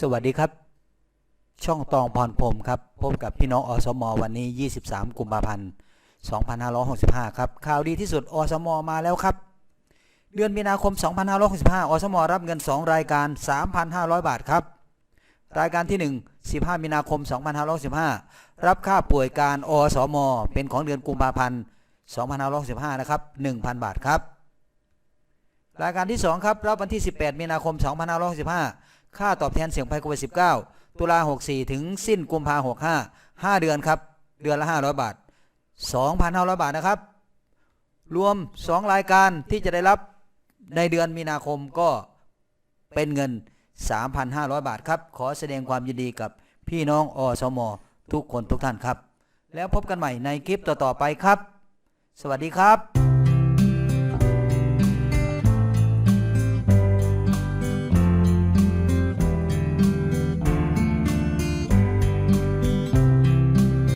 สวัสดีครับ ช่องตองพรพรมครับ พบกับพี่น้องอสม วันนี้ 23 กุมภาพันธ์ 2565 ครับ ข่าวดีที่สุดอสม มาแล้วครับ เดือนมีนาคม 2565 อสม รับเงิน 2 รายการ 3,500 บาทครับ รายการที่ 1 15 มีนาคม 2565 รับค่าป่วยการอสม เป็นของเดือนกุมภาพันธ์ 2565 นะครับ 1,000 บาทครับ รายการที่ 2 ครับ รับวันที่ 18 มีนาคม 2565 ค่าตอบแทนเสี่ยงภัยโควิด -19 ตุลา 64 ถึงสิ้นกุมภา65 5 เดือนครับ เดือนละ 500 บาท 2,500 บาทนะครับ รวม 2 รายการที่จะได้รับในเดือนมีนาคมก็เป็นเงิน 3,500 บาทครับ ขอแสดงความยินดีกับพี่น้องอสม ทุกคนทุกท่านครับ แล้วพบกันใหม่ในคลิปต่อๆไปครับ สวัสดีครับ